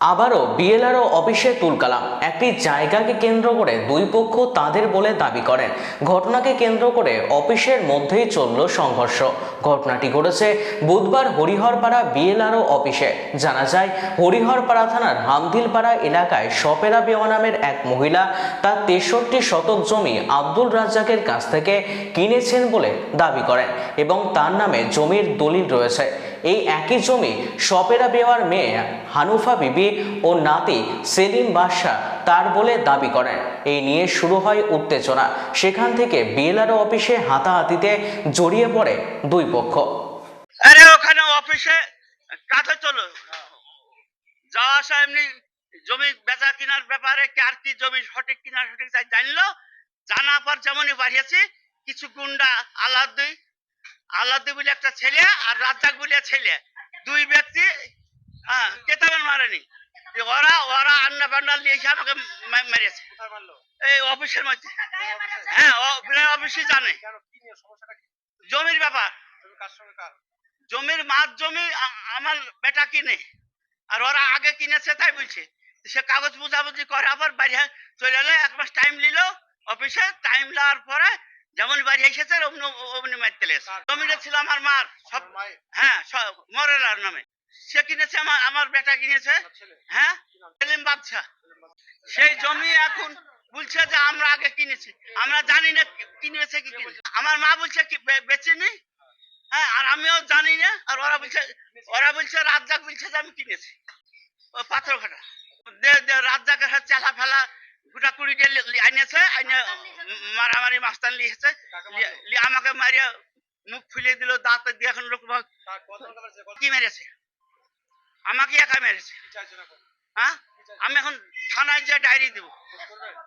আবারও বিএলআরও অফিসে তুলকালাম। একটি জায়গাকে কেন্দ্র করে দুই পক্ষ তাদের বলে দাবি করেন। ঘটনাকে কেন্দ্র করে অফিসের মধ্যেই চলল সংঘর্ষ। ঘটনাটি ঘটেছে বুধবার হরিহরপাড়া বিএলআরও অফিসে। জানা যায়, হরিহরপাড়া থানার হামদিলপাড়া এলাকায় সপেরা বেওয়া নামের এক মহিলা তার তেষট্টি শতক জমি আব্দুল রাজ্জাকের কাছ থেকে কিনেছেন বলে দাবি করেন এবং তার নামে জমির দলিল রয়েছে। এই একই জমি সপেরা বেওয়ার মেয়ে হানুফা বিবি ও নাতি সেলিম বাদশাহ তার বলে দাবি করেন। এই নিয়ে শুরু হয় উত্তেজনা। সেখান থেকে বিএলআরও অফিসে হাতাহাতিতে জড়িয়ে পড়ে দুই পক্ষ। আরে ওখানে অফিসে চলো। যাওয়া আসা এমনি জমি বেচা কেনার ব্যাপারে কার কি জমি সঠিক কিনা সঠিক জানলো, জানা পর যেমনই বাড়িয়েছি, কিছু গুন্ডা আলাদ্দি আলাদ্দি বলে একটা ছেলে আর রাজ্জাক বলে ছেলে। দুই ব্যক্তি হ্যাঁ কেতাবের মারেনি। ওরা ওরা আন্না ফান্না নিয়ে এসে আমাকে মেরেছে। এই অফিসের মধ্যে। হ্যাঁ অফিসে জানে। জমির ব্যাপার। জমির মাছ জমি আমার বেটা কিনে। আর ওরা আগে কিনেছে তাই বলছে। সে কাগজ বুঝাবুঝি করে আবার বাইরে চলে এলো এক মাস টাইম নিল অফিসে টাইম নেওয়ার পরে যেমন বাড়ি এসেছে অমনি অমনি মারতে জমিটা ছিল আমার মার সব হ্যাঁ সব মরেলার নামে। সে কিনেছে আমার আমার বেটা কিনেছে। হ্যাঁ? সেলিম বাদশা সেই জমি এখন বলছে যে আমরা আগে কিনেছি। আমরা জানি না কিনেছে কি কিনেছে। আমার মা বলছে কি বেচেনি হ্যাঁ আর আমিও জানি না। আর ওরা বলছে ওরা বলছে রাজ্জাক বলছে যে আমি কিনেছি। ও পাথর ঘাটা রাজ্জাকের চেলা ফেলা গোটা কুড়ি দিয়ে আনিয়েছে আইনে মারামারি মাস্তান লিয়ে আমাকে মারিয়ে মুখ ফুলিয়ে দিল দাঁত দিয়ে এখন লোক কি মেরেছে? আমাকে একা মেরেছে। হ্যাঁ? আমি এখন থানায় যে ডায়েরি দিব।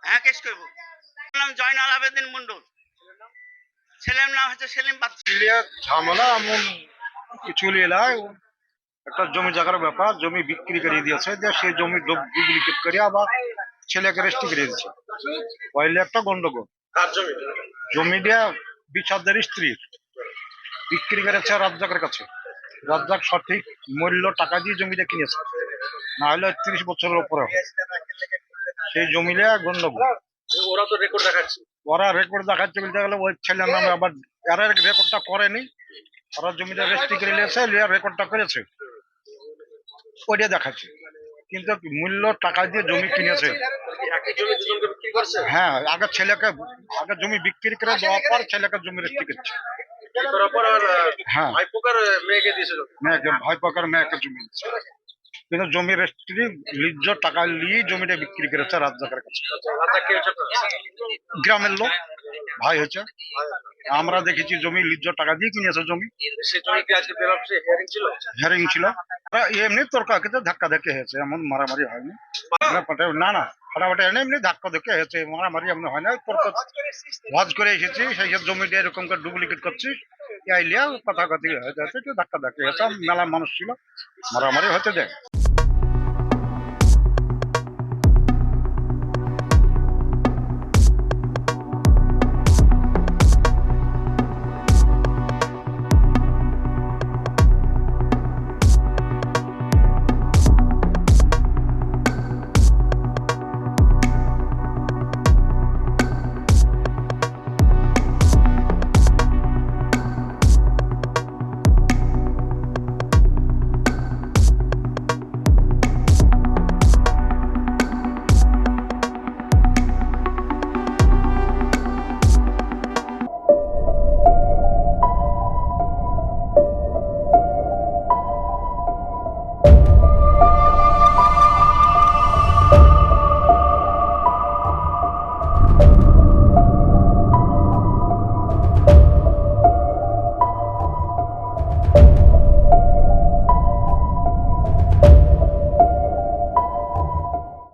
হ্যাঁ কেস করব। নাম জয়নাল আবেদিন মন্ডল ছেলের নাম? হচ্ছে সেলিম বাচ্চা। ঝামেলা এমন কিছু একটা জমি জায়গার ব্যাপার জমি বিক্রি করে দিয়েছে যে সেই জমি ডুপ্লিকেট করে আবার ছেলেকে রেস্টি করে দিচ্ছে পয়লে একটা গন্ডগোল। জমি? দিয়ে বিচারদের স্ত্রীর। বিক্রি করেছে রাজ্জাকের কাছে। রাজ্জাক সঠিক মূল্য টাকা দিয়ে জমিটা কিনেছে। না হলে ত্রিশ বছরের উপরে সেই জমিলে গন্ডগোল। ওরা তো রেকর্ড দেখাচ্ছে। ওরা রেকর্ড দেখাচ্ছে বলতে গেলে ওই ছেলের নামে আবার এরা রেকর্ডটা করেনি। ওরা জমিটা রেজিস্ট্রি করে নিয়েছে রেকর্ডটা করেছে। ওইটা দেখাচ্ছে। কিন্তু মূল্য টাকা দিয়ে জমি কিনেছে হ্যাঁ আগে ছেলেকে আগে জমি বিক্রি করে দেওয়ার পর ছেলেকে জমি রেজিস্ট্রি করছে হ্যাঁ ভাই পোকার মেয়েকে জমি কিন্তু জমি রেজিস্ট্রি লিজ্জ টাকা নিয়ে জমিটা বিক্রি করেছে রাজ্জাকের কাছে গ্রামের লোক ভাই হচ্ছে আমরা দেখেছি জমি লিজ্জ টাকা দিয়ে কিনেছে জমি। হিয়ারিং ছিল? এমনি তর্কাকিতে ধাক্কা ধাক্কি হয়েছে এমন মারামারি হয়নি। না না ফাটাফাটি হয়নি এমনি ধাক্কা ধাক্কি হয়েছে মারামারি এমন হয় না। তর্ক ভাজ করে এসেছি সেই সব জমিটা এরকম করে ডুপ্লিকেট করছি। আইলিয়া কথা কথি হয়ে যাচ্ছে ধাক্কা ধাক্কি হয়েছে মেলা মানুষ ছিল। মারামারি হতে দেয়